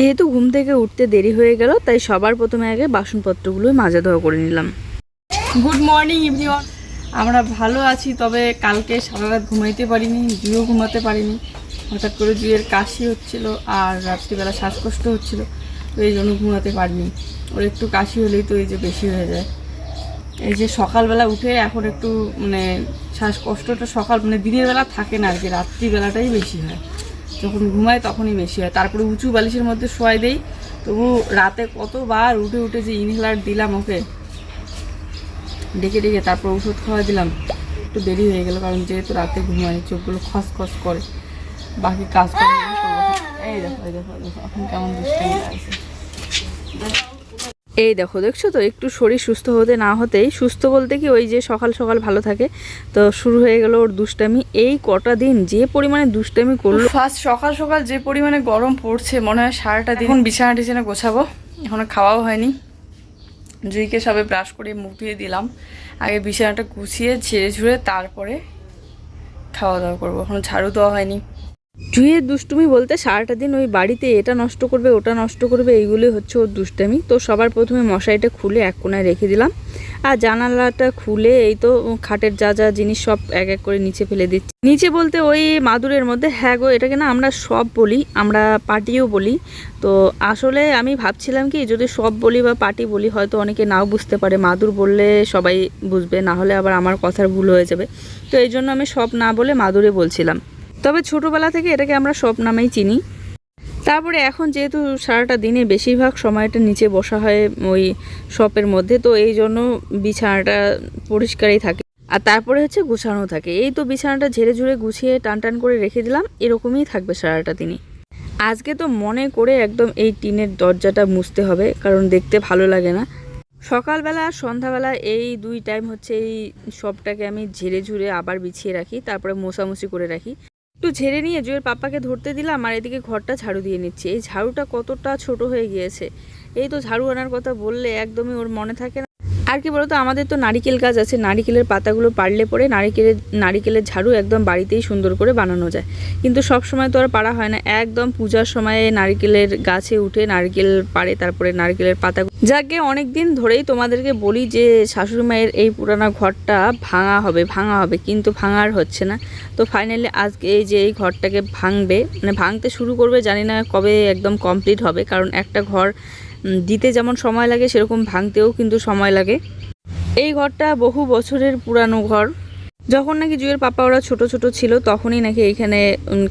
যেহেতু ঘুম থেকে উঠতে দেরি হয়ে গেল, তাই সবার প্রথমে আগে বাসনপত্রগুলো মাজা ধোয়া করে নিলাম। গুড মর্নিং ইভরিওয়ান আমরা ভালো আছি, তবে কালকে সারা রাত ঘুমাইতে পারিনি জুয়েও ঘুমাতে পারিনি। হঠাৎ করে জুয়ের কাশি হচ্ছিল আর রাত্রিবেলা শ্বাসকষ্ট হচ্ছিল, তো এই জন্য ঘুমাতে পারিনি। ওর একটু কাশি হলেই তো এই যে বেশি হয়ে যায়। এই যে সকালবেলা উঠে এখন একটু মানে শ্বাসকষ্টটা সকাল মানে দিনের বেলা থাকে না আর কি, রাত্রিবেলাটাই বেশি হয়। যখন ঘুমায় তখনই বেশি হয়। তারপরে উঁচু বালিশের মধ্যে শোয়াই দেই। তবু রাতে কতবার উঠে উঠে যে ইনহেলার দিলাম ওকে, ডেকে ডেকে তারপর ওষুধ খাওয়া দিলাম। একটু দেরি হয়ে গেল কারণ যেহেতু রাতে ঘুমায় চোখগুলো খসখস করে। বাকি কাজ করে এই দেখো এই দেখো দেখো, এখন কেমন দুষ্টামি লাগছে। এই দেখো দেখছ তো? একটু শরীর সুস্থ হতে না হতেই সুস্থ বলতে কি ওই যে সকাল সকাল ভালো থাকে তো শুরু হয়ে গেল ওর দুষ্টামি। এই কটা দিন যে পরিমাণে দুষ্টামি করল ফার্স্ট সকাল সকাল যে পরিমাণে গরম পড়ছে মনে হয় সারাটা দিন এখন বিছানা টিছানা গোছাবো। এখনও খাওয়াও হয়নি। জুইকে সবে ব্রাশ করে মুখ ধুয়ে দিলাম। আগে বিছানাটা গুছিয়ে ঝেড়ে ঝুড়ে তারপরে খাওয়া দাওয়া করব। এখনও ঝাড়ু দেওয়া হয়নি। জুয়ের দুষ্টুমি বলতে সারাটা দিন ওই বাড়িতে এটা নষ্ট করবে, ওটা নষ্ট করবে, এইগুলোই হচ্ছে ওর দুষ্টামি। তো সবার প্রথমে মশারিটা খুলে এক কোনায় রেখে দিলাম। আর জানালাটা খুলে এই তো খাটের যা যা জিনিস সব এক এক করে নিচে ফেলে দিচ্ছি। নিচে বলতে ওই মাদুরের মধ্যে হ্যাঁ গো, এটাকে না আমরা সব বলি, আমরা পাটিও বলি। তো আসলে আমি ভাবছিলাম কি, যদি সব বলি বা পাটি বলি, হয়তো অনেকে নাও বুঝতে পারে। মাদুর বললে সবাই বুঝবে, না হলে আবার আমার কথার ভুল হয়ে যাবে। তো এই জন্য আমি সব না বলে মাদুরে বলছিলাম। তবে ছোটোবেলা থেকে এটাকে আমরা সব নামেই চিনি। তারপরে এখন যেহেতু সারাটা দিনে বেশিরভাগ সময়টা নিচে বসা হয় ওই শপের মধ্যে, তো এই জন্য বিছানাটা পরিষ্কারই থাকে। আর তারপরে হচ্ছে গুছানো থাকে। এই তো বিছানাটা ঝেড়ে ঝুড়ে গুছিয়ে টান টান করে রেখে দিলাম, এরকমই থাকবে সারাটা দিনই। আজকে তো মনে করে একদম এই টিনের দরজাটা মুছতে হবে, কারণ দেখতে ভালো লাগে না। সকালবেলা আর সন্ধ্যাবেলা এই দুই টাইম হচ্ছে এই সবটাকে আমি ঝেড়ে ঝুড়ে আবার বিছিয়ে রাখি, তারপরে মোছামুছি করে রাখি। একটু ঝেড়ে নিয়ে জুয়ের পাপাকে ধরতে দিলাম আর এদিকে ঘরটা ঝাড়ু দিয়ে নিচ্ছি। এই ঝাড়ুটা কতটা ছোট হয়ে গিয়েছে। এই তো ঝাড়ু আনার কথা বললে একদমই ওর মনে থাকে না। আর কি বলতো, আমাদের তো নারিকেল গাছ আছে, নারিকেলের পাতাগুলো পারলে পরে নারিকেলের নারিকেলের ঝাড়ু একদম বাড়িতেই সুন্দর করে বানানো যায়। কিন্তু সব সময় তো আর পারা হয় না, একদম পূজার সময়ে নারিকেলের গাছে উঠে নারকেল পারে তারপরে নারকেলের পাতা যাকে অনেক দিন ধরেই তোমাদেরকে বলি যে, শাশুড়ি মায়ের এই পুরানা ঘরটা ভাঙা হবে ভাঙা হবে, কিন্তু ভাঙার হচ্ছে না। তো ফাইনালি আজকে এই যে এই ঘরটাকে ভাঙবে মানে ভাঙতে শুরু করবে, জানি না কবে একদম কমপ্লিট হবে, কারণ একটা ঘর দিতে যেমন সময় লাগে, সেরকম ভাঙতেও কিন্তু সময় লাগে। এই ঘরটা বহু বছরের পুরানো ঘর। যখন নাকি জুয়ের পাপা ওরা ছোট ছোট ছিল, তখনই নাকি এইখানে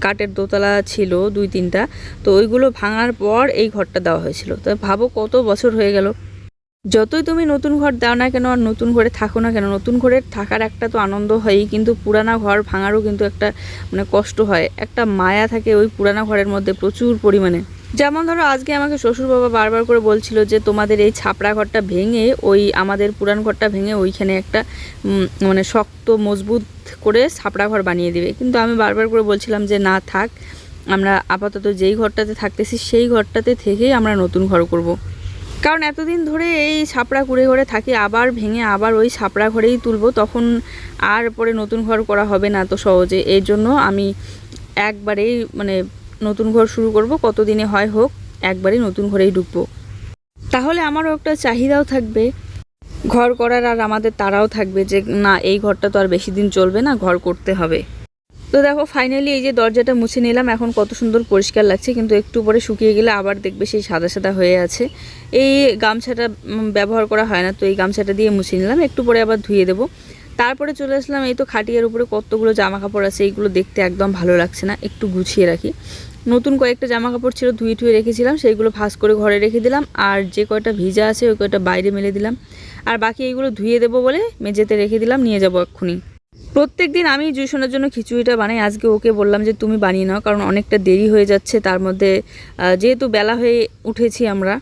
কাঠের দোতলা ছিল, দুই তিনটা। তো ওইগুলো ভাঙার পর এই ঘরটা দেওয়া হয়েছিল। তো ভাবো কত বছর হয়ে গেল। যতই তুমি নতুন ঘর দাও না কেন, আর নতুন ঘরে থাকো না কেন, নতুন ঘরে থাকার একটা তো আনন্দ হয়ই, কিন্তু পুরানা ঘর ভাঙারও কিন্তু একটা মানে কষ্ট হয়। একটা মায়া থাকে ওই পুরানা ঘরের মধ্যে প্রচুর পরিমাণে। যেমন ধরো আজকে আমাকে শ্বশুর বাবা বারবার করে বলছিল যে তোমাদের এই ছাপড়া ঘরটা ভেঙে, ওই আমাদের পুরান ঘরটা ভেঙে ওইখানে একটা মানে শক্ত, মজবুত করে ছাপড়া ঘর বানিয়ে দিবে কিন্তু আমি বারবার করে বলছিলাম যে না, থাক, আমরা আপাতত যেই ঘরটাতে থাকতেছি সেই ঘরটাতে থেকেই আমরা নতুন ঘর করব। কারণ এতদিন ধরে এই ছাপড়া কুড়ে ঘরে থাকি, আবার ভেঙে আবার ওই ছাপড়া ঘরেই তুলবো, তখন আর পরে নতুন ঘর করা হবে না তো সহজে এই জন্য আমি একবারেই মানে নতুন ঘর শুরু করব, কতদিনে হয় হোক, একবারেই নতুন ঘরেই ঢুকবো। তাহলে আমারও একটা চাহিদাও থাকবে। ঘর করার আর আমাদের তারাও থাকবে যে, না, এই ঘরটা তো আর বেশি দিন চলবে না, ঘর করতে হবে। তো দেখো ফাইনালি এই যে দরজাটা মুছে নিলাম, এখন কত সুন্দর পরিষ্কার লাগছে, কিন্তু একটু পরে শুকিয়ে গেলে আবার দেখবে সেই সাদা সাদা হয়ে আছে। এই গামছাটা ব্যবহার করা হয় না, তো এই গামছাটা দিয়ে মুছে নিলাম, একটু পরে আবার ধুয়ে দেবো। তারপরে চলে আসলাম, এই তো খাটিয়ার উপরে কতগুলো জামা কাপড় আছে, এইগুলো দেখতে একদম ভালো লাগছে না, একটু গুছিয়ে রাখি। নতুন কয়েকটা জামা কাপড় ছিল ধুয়ে ধুয়ে রেখেছিলাম, সেইগুলো ভাঁজ করে ঘরে রেখে দিলাম, আর যে কয়টা ভিজা আছে ওই কয়টা বাইরে মেলে দিলাম। আর বাকি এইগুলো ধুয়ে দেবো বলে মেঝেতে রেখে দিলাম, নিয়ে যাব এক্ষুনি। প্রত্যেক দিন আমি জুইশোনার জন্য খিচুড়িটা বানাই, আজকে ওকে বললাম যে তুমি বানিয়ে নাও, কারণ অনেকটা দেরি হয়ে যাচ্ছে, তার মধ্যে যেহেতু বেলা হয়ে উঠেছি আমরা,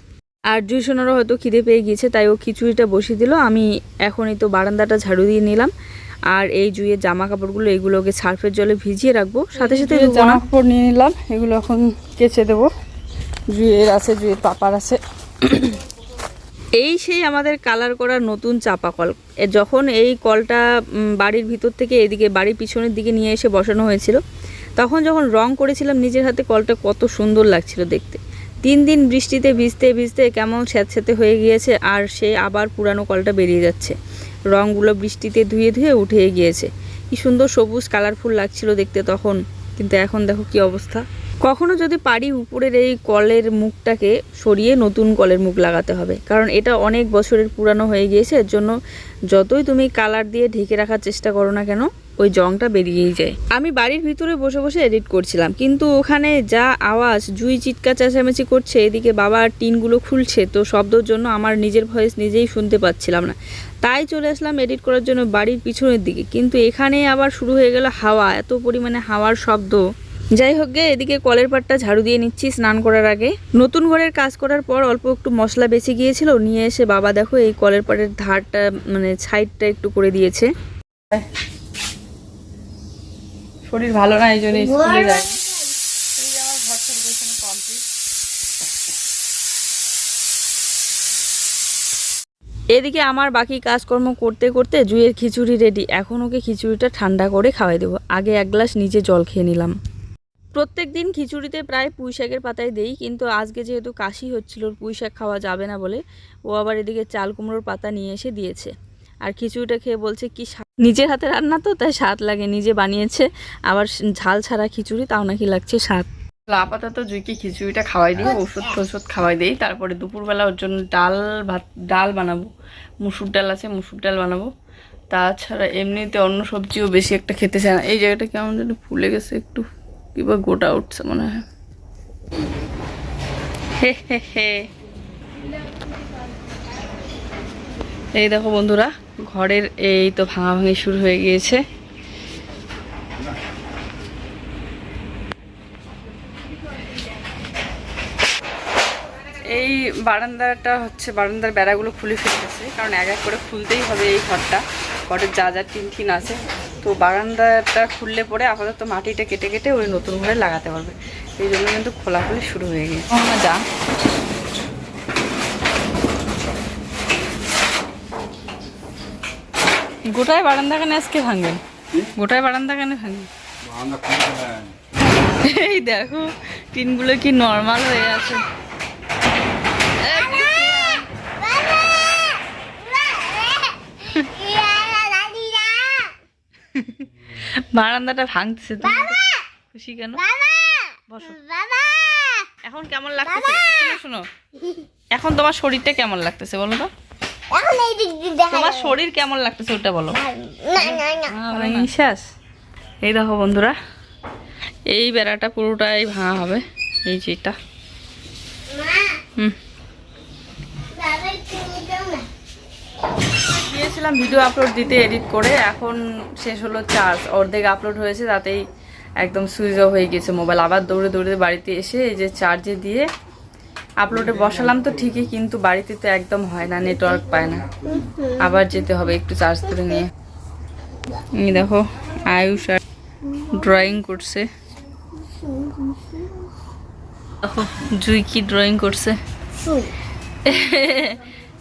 আর জুইশোনারও হয়তো খিদে পেয়ে গিয়েছে, তাই ও খিচুড়িটা বসিয়ে দিল, আমি এখনই তো বারান্দাটা ঝাড়ু দিয়ে নিলাম। আর এই জুইয়ের জামা কাপড়গুলো এগুলোকে সার্ফের জলে ভিজিয়ে রাখব। সাথে সাথে জামা কাপড় নিয়ে নিলাম এগুলো এখন কেচে দেবো। জুয়ের আছে জুয়ের পাপার আছে। এই সেই আমাদের কালার করা নতুন চাপা কল। যখন এই কলটা বাড়ির ভিতর থেকে এদিকে বাড়ির পিছনের দিকে নিয়ে এসে বসানো হয়েছিল তখন যখন রং করেছিলাম নিজের হাতে কলটা কত সুন্দর লাগছিল দেখতে। তিন দিন বৃষ্টিতে ভিজতে ভিজতে কেমন স্যাঁতস্যাঁতে হয়ে গিয়েছে আর সে আবার পুরানো কলটা বেরিয়ে যাচ্ছে। রঙগুলো বৃষ্টিতে ধুয়ে ধুয়ে উঠে গিয়েছে। কি সুন্দর সবুজ কালারফুল লাগছিল দেখতে তখন। কিন্তু এখন দেখো কি অবস্থা। কখনো যদি পারি উপরের এই কলের মুখটাকে সরিয়ে নতুন কলের মুখ লাগাতে হবে। কারণ এটা অনেক বছরের পুরানো হয়ে গিয়েছে। এর জন্য যতই তুমি কালার দিয়ে ঢেকে রাখার চেষ্টা করো না কেন, ওই জংটা বেরিয়েই যায়। আমি বাড়ির ভিতরে বসে বসে এডিট করছিলাম। কিন্তু ওখানে যা আওয়াজ, জুই চিৎকার, চেঁচামেচি করছে, এদিকে বাবার টিনগুলো খুলছে, তো শব্দর জন্য আমার নিজের ভয়েস নিজেই শুনতে পাচ্ছিলাম না। তাই চলে আসলাম এডিট করার জন্য বাড়ির পিছনের দিকে। কিন্তু এখানে আবার শুরু হয়ে গেল হাওয়া, এত পরিমাণে হাওয়ার শব্দ। যাই হোক গে, এদিকে কলের পাটটা ঝাড়ু দিয়ে নিচ্ছি স্নান করার আগে। নতুন ঘরের কাজ করার পর অল্প একটু মশলা বেঁচে গিয়েছিল, নিয়ে এসে বাবা দেখো এই কলের পাটের ধারটা মানে সাইডটা একটু করে দিয়েছে। শরীর ভালো না, এই জন্য স্কুলে যাই এই যে আমার ঘর থেকে গোছানো কমপ্লিট এদিকে আমার বাকি কাজকর্ম করতে করতে জুয়ের খিচুড়ি রেডি এখন ওকে খিচুড়িটা ঠান্ডা করে খাওয়াই দেবো। আগে এক গ্লাস নিজে জল খেয়ে নিলাম। প্রত্যেক দিন খিচুড়িতে প্রায় পুঁই শাকের পাতায় দেই, কিন্তু আজকে যেহেতু কাশি হচ্ছিল, ওর পুঁই শাক খাওয়া যাবে না বলে ও আবার এদিকে চাল কুমড়োর পাতা নিয়ে এসে দিয়েছে। আর খিচুড়িটা খেয়ে বলছে, কি নিজের হাতে রান্না তো, তাই স্বাদ লাগে। নিজে বানিয়েছে, আবার ঝাল ছাড়া খিচুড়ি, তাও নাকি লাগছে স্বাদ। আপাতত জুইকে খিচুড়িটা খাওয়াই দিই ওষুধ টষুধ খাওয়াই দিই। তারপরে দুপুরবেলা ওর জন্য ডাল ভাত ডাল বানাবো। মুসুর ডাল আছে মুসুর ডাল বানাবো। তাছাড়া এমনিতে অন্য সবজিও বেশি একটা খেতে চায় না। এই জায়গাটা কেমন যেন ফুলে গেছে একটু কিংবা গোটা উঠছে মনে হয়। হে হে হে। এই দেখো বন্ধুরা ঘরের এই তো ভাঙাভাঙি শুরু হয়ে গিয়েছে। এই বারান্দাটা হচ্ছে বারান্দার বেড়াগুলো খুলে ফেলতেছে কারণ এক এক করে খুলতেই হবে এই ঘরটা। ঘরের যা যা টিন টিন আছে। তো বারান্দাটা খুললে পরে আপাতত মাটিটা কেটে কেটে ওই নতুন ঘরে লাগাতে পারবে। এই জন্য কিন্তু খোলাখুলি শুরু হয়ে গেছে যা। গোটায় বারান্দা কেন আজকে ভাঙবেন? গোটায় বারান্দা কেন ভাঙবেন? এই দেখো টিনগুলো কি নর্মাল হয়ে আছে। বারান্দাটা ভাঙতেছে তুমি তো খুশি কেন? বসো। এখন কেমন লাগতেছে? শোনো শোনো। এখন তোমার শরীরটা কেমন লাগতেছে বলো তো? তোমার শরীর কেমন লাগতেছে ওটা বলো। নিঃশ্বাস এই দেখো বন্ধুরা এই বেড়াটা পুরোটাই ভাঙা হবে এই যেটা হুম বাবা তুমি দাও না দিয়েছিলাম ভিডিও আপলোড দিতে এডিট করে। এখন শেষ হলো চার্জ। অর্ধেক আপলোড হয়েছে তাতেই একদম সুইচ অফ হয়ে গেছে মোবাইল আবার দৌড়ে দৌড়ে বাড়িতে এসে এই যে চার্জে দিয়ে আপলোডে বসালাম তো ঠিকই কিন্তু বাড়িতে তো একদম হয় না নেটওয়ার্ক পায় না। আবার যেতে হবে একটু চার্জ করে নিয়ে। দেখো আয়ুষ আর ড্রয়িং করছে। দেখো জুই কি ড্রয়িং করছে?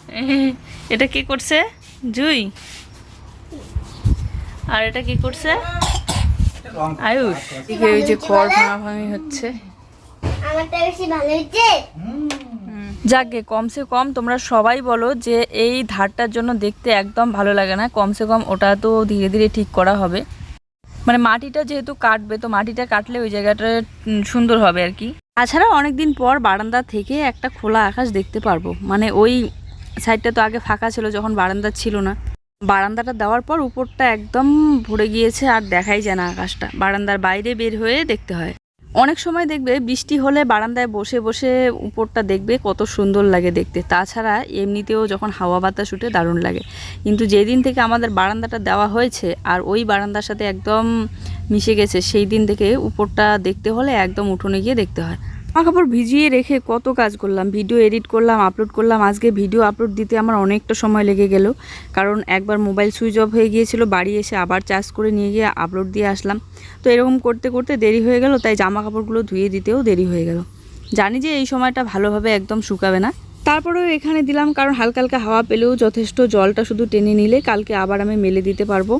এটা কি করছে? জুই? আর এটা কি করছে? আয়ুষ? ওই যে খড় ভাঙাভাঙি হচ্ছে? আমারটা বেশি ভালো হয়েছে যাকে কমসে কম তোমরা সবাই বলো যে এই ধারটার জন্য দেখতে একদম ভালো লাগে না। কমসে কম ওটা তো ধীরে ধীরে ঠিক করা হবে। মানে মাটিটা যেহেতু কাটবে তো মাটিটা কাটলে ওই জায়গাটা সুন্দর হবে আর কি। তাছাড়া অনেকদিন পর বারান্দা থেকে একটা খোলা আকাশ দেখতে পারব। মানে ওই সাইডটা তো আগে ফাঁকা ছিল, যখন বারান্দা ছিল না। বারান্দাটা দেওয়ার পর উপরটা একদম ভরে গিয়েছে আর দেখাই যায় না আকাশটা। বারান্দার বাইরে বের হয়ে দেখতে হয়। অনেক সময় দেখবে বৃষ্টি হলে বারান্দায় বসে বসে উপরটা দেখবে কত সুন্দর লাগে দেখতে। তাছাড়া এমনিতেও যখন হাওয়া বাতাস উঠে দারুণ লাগে। কিন্তু যেদিন থেকে আমাদের বারান্দাটা দেওয়া হয়েছে আর ওই বারান্দার সাথে একদম মিশে গেছে, সেই দিন থেকে উপরটা দেখতে হলে একদম উঠোনে গিয়ে দেখতে হয়। জামা কাপড় ভিজিয়ে রেখে কত কাজ করলাম ভিডিও এডিট করলাম আপলোড করলাম, আজকে ভিডিও আপলোড দিতে আমার অনেকটা সময় লেগে গেল। কারণ একবার মোবাইল সুইচ অফ হয়ে গিয়েছিল, বাড়ি এসে আবার চার্জ করে নিয়ে গিয়ে আপলোড দিয়ে আসলাম। তো এরকম করতে করতে দেরি হয়ে গেল, তাই জামা কাপড়গুলো ধুয়ে দিতেও দেরি হয়ে গেল। জানি যে এই সময়টা ভালোভাবে একদম শুকাবে না। তারপরেও এখানে দিলাম, কারণ হালকা হালকা হাওয়া পেলেও যথেষ্ট জলটা শুধু টেনে নিলে কালকে আবার আমি মেলে দিতে পারব।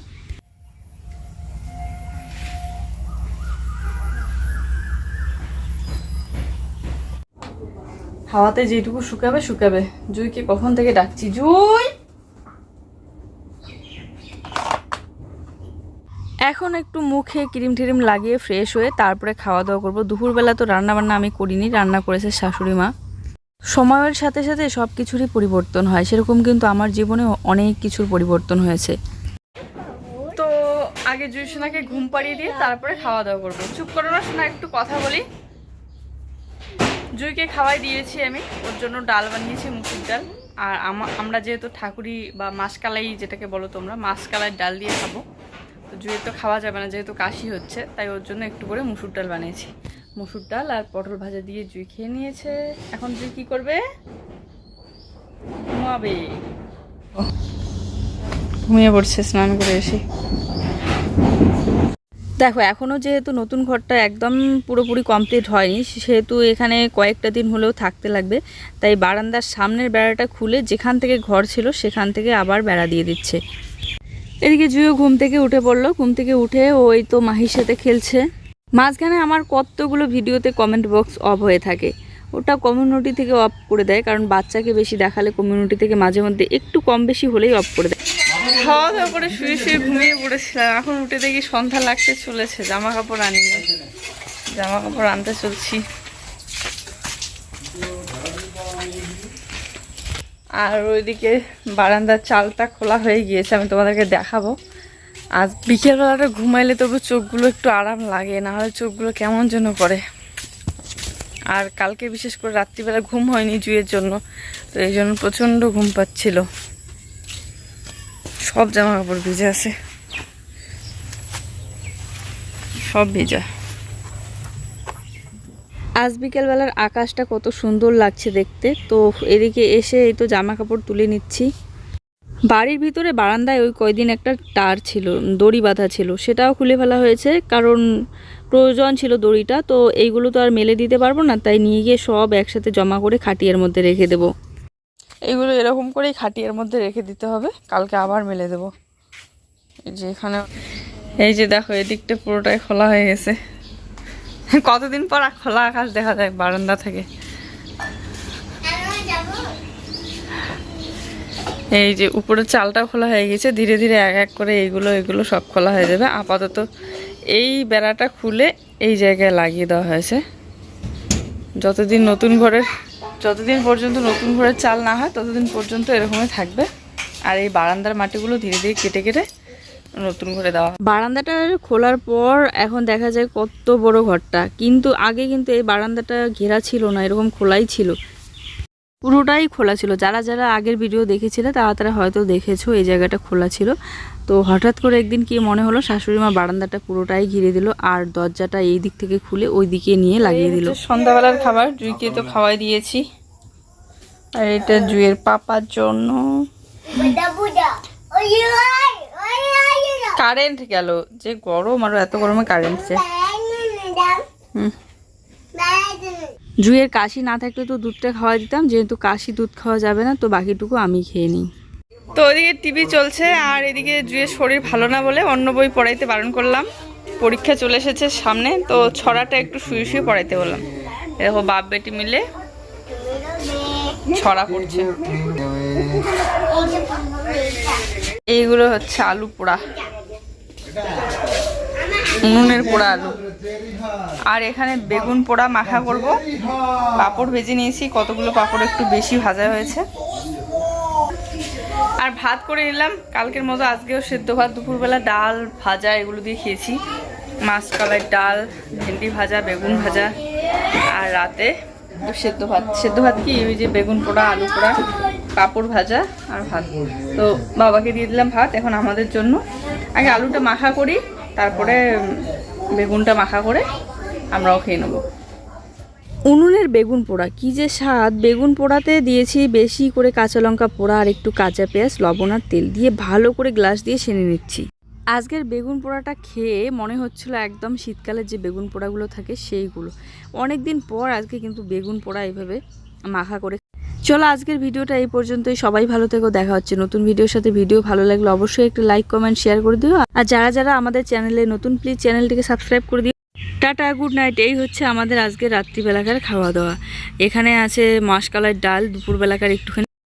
হাওয়াতে যেটুকু শুকাবে শুকাবে। জুইকে কখন থেকে ডাকছি? জুই! এখন একটু মুখে ক্রিম টিরিম লাগিয়ে ফ্রেশ হয়ে তারপরে খাওয়া দাওয়া করব। দুপুরবেলা তো রান্না বান্না আমি করিনি, রান্না করেছে শাশুড়ি মা। সময়ের সাথে সাথে সব কিছুরই পরিবর্তন হয়। সেরকম কিন্তু আমার জীবনে অনেক কিছুর পরিবর্তন হয়েছে। তো আগে জুই সোনাকে ঘুম পাড়িয়ে দিয়ে তারপরে খাওয়া দাওয়া করব। চুপ করো না, সোনা, একটু কথা বলি। জুইকে খাওয়াই দিয়েছি আমি। ওর জন্য ডাল বানিয়েছি, মুসুর ডাল। আর আমা- আমরা যেহেতু ঠাকুরি বা মাসকালাই যেটাকে বলো তোমরা, মাসকালাই ডাল দিয়ে খাব। তো জুয়ের তো খাওয়া যাবে না, যেহেতু কাশি হচ্ছে, তাই ওর জন্য একটু করে মুসুর ডাল বানিয়েছি। মুসুর ডাল আর পটল ভাজা দিয়ে জুই খেয়ে নিয়েছে। এখন জুই কি করবে? ঘুমাবে। ঘুমিয়ে পড়ছে, স্নান করে এসে। দেখো এখনও যেহেতু নতুন ঘরটা একদম পুরোপুরি কমপ্লিট হয়নি, সেহেতু এখানে কয়েকটা দিন হলেও থাকতে লাগবে। তাই বারান্দার সামনের বেড়াটা খুলে যেখান থেকে ঘর ছিল সেখান থেকে আবার বেড়া দিয়ে দিচ্ছে। এদিকে জুয়ো ঘুম থেকে উঠে পড়ল। ঘুম থেকে উঠে ওই তো মাহির সাথে খেলছে। মাঝখানে আমার কতগুলো ভিডিওতে কমেন্ট বক্স অফ হয়ে থাকে। ওটা কমিউনিটি থেকে অফ করে দেয়, কারণ বাচ্চাকে বেশি দেখালে কমিউনিটি থেকে মাঝে মধ্যে একটু কম বেশি হলেই অফ করে দেয়। খাওয়া দাওয়া করে শুয়ে শুয়ে ঘুমিয়ে পড়েছিলাম। এখন উঠে দেখি সন্ধ্যা লাগতে চলেছে জামা কাপড় আনিনি। জামা কাপড় আনতে চলছি। আর ওইদিকে বারান্দার চালটা খোলা হয়ে গিয়েছে, আমি তোমাদেরকে দেখাবো। আজ বিকেলবেলাটা ঘুমাইলে তবু চোখগুলো একটু আরাম লাগে, না হলে চোখগুলো কেমন যেন করে। আর কালকে বিশেষ করে রাত্রিবেলা ঘুম হয়নি জুয়ের জন্য, তো এই জন্য প্রচণ্ড ঘুম পাচ্ছিল। সব জামা কাপড় ভিজে আছে। সব ভিজা। আজ বিকেলবেলার আকাশটা কত সুন্দর লাগছে দেখতে। তো এদিকে এসে এই তো জামা কাপড় তুলে নিচ্ছি। বাড়ির ভিতরে বারান্দায় ওই কয়দিন একটা তার ছিল, দড়ি বাঁধা ছিল। সেটাও খুলে ফেলা হয়েছে, কারণ প্রয়োজন ছিল দড়িটা। তো এইগুলো তো আর মেলে দিতে পারব না, তাই নিয়ে গিয়ে সব একসাথে জমা করে খাটিয়ার মধ্যে রেখে দেবো। এইগুলো এরকম করেই খাটিয়ার মধ্যে রেখে দিতে হবে। কালকে আবার মেলে দেবো। এই যে এখানে এই যে দেখো, এদিকটা পুরোটাই খোলা হয়ে গেছে। কতদিন পর খোলা আকাশ দেখা যায় বারান্দা থেকে। এই যে উপরের চালটা খোলা হয়ে গেছে। ধীরে ধীরে এক এক করে এইগুলো এগুলো সব খোলা হয়ে যাবে। আপাতত এই বেড়াটা খুলে এই জায়গায় লাগিয়ে দেওয়া হয়েছে। যতদিন নতুন ঘরের যতদিন পর্যন্ত নতুন ঘরের চাল না হয়, ততদিন পর্যন্ত এরকমই থাকবে। আর এই বারান্দার মাটিগুলো ধীরে ধীরে কেটে কেটে নতুন করে দেওয়া। বারান্দাটা খোলার পর এখন দেখা যায় কত বড় ঘরটা। কিন্তু আগে কিন্তু এই বারান্দাটা ঘেরা ছিল না, এরকম খোলাই ছিল। পুরোটাই খোলা ছিল। যারা যারা আগের ভিডিও দেখেছিলে তারা তারা হয়তো দেখেছ এই জায়গাটা খোলা ছিল। তো হঠাৎ করে একদিন কি মনে হলো শাশুড়ি মা বারান্দাটা পুরোটাই ঘিরে দিল আর দরজাটা এই দিক থেকে খুলে ওই দিকে নিয়ে লাগিয়ে দিল। সন্ধ্যাবেলার খাবার জুইকে তো খাওয়াই দিয়েছি। আর এটা জুইয়ের পাপার জন্য। কারেন্ট গেল যে গরম আর এত গরমে কারেন্ট যে। হুম। জুয়ের কাশি না থাকলে তো দুধটা খাওয়া দিতাম, যেহেতু কাশি দুধ খাওয়া যাবে না, তো বাকিটুকু আমি খেয়ে নিই। তো ওইদিকে টিভি চলছে, আর এদিকে জুয়ের শরীর ভালো না বলে অন্য বই পড়াইতে বারণ করলাম। পরীক্ষা চলে এসেছে সামনে, তো ছড়াটা একটু শুয়ে শুয়ে পড়াইতে বললাম। দেখো বাপ বেটি মিলে ছড়া পড়ছে। এইগুলো হচ্ছে আলু পোড়া। উনুনের পোড়া আলু। আর এখানে বেগুন পোড়া মাখা করব। পাঁপড় ভেজে নিয়েছি কতগুলো পাঁপড় একটু বেশি ভাজা হয়েছে। আর ভাত করে নিলাম কালকের মতো আজকেও সেদ্ধ ভাত দুপুরবেলা ডাল ভাজা এগুলো দিয়ে খেয়েছি। মাছ কলাই ডাল ভেন্ডি ভাজা বেগুন ভাজা আর রাতে সেদ্ধ ভাত। সেদ্ধ ভাত কি? ওই যে বেগুন পোড়া আলু পোড়া পাঁপড় ভাজা আর ভাত। তো বাবাকে দিয়ে দিলাম ভাত এখন আমাদের জন্য। আগে আলুটা মাখা করি তারপরে বেগুনটা মাখা করে আমরাও খেয়ে নেব। উনুনের বেগুন পোড়া, কি যে স্বাদ। বেগুন পোড়াতে দিয়েছি বেশি করে কাঁচা লঙ্কা পোড়া আর একটু কাঁচা পেঁয়াজ, লবণ আর তেল দিয়ে ভালো করে গ্লাস দিয়ে সেনে নিচ্ছি। আজকের বেগুন পোড়াটা খেয়ে মনে হচ্ছিল একদম শীতকালের যে বেগুন পোড়াগুলো থাকে সেইগুলো। অনেক দিন পর আজকে কিন্তু বেগুন পোড়া এইভাবে মাখা করে চলো আজকের ভিডিওটা এই পর্যন্তই। সবাই ভালো থেকো, দেখা হচ্ছে নতুন ভিডিওর সাথে। ভিডিও ভালো লাগলে অবশ্যই একটু লাইক কমেন্ট শেয়ার করে দিও। আর যারা যারা আমাদের চ্যানেলে নতুন প্লিজ চ্যানেলটিকে সাবস্ক্রাইব করে দিও। টাটা গুড নাইট এই হচ্ছে আমাদের আজকে রাত্রিবেলাকার খাওয়া দাওয়া এখানে আছে মাসকালার ডাল, দুপুরবেলাকার একটুখানি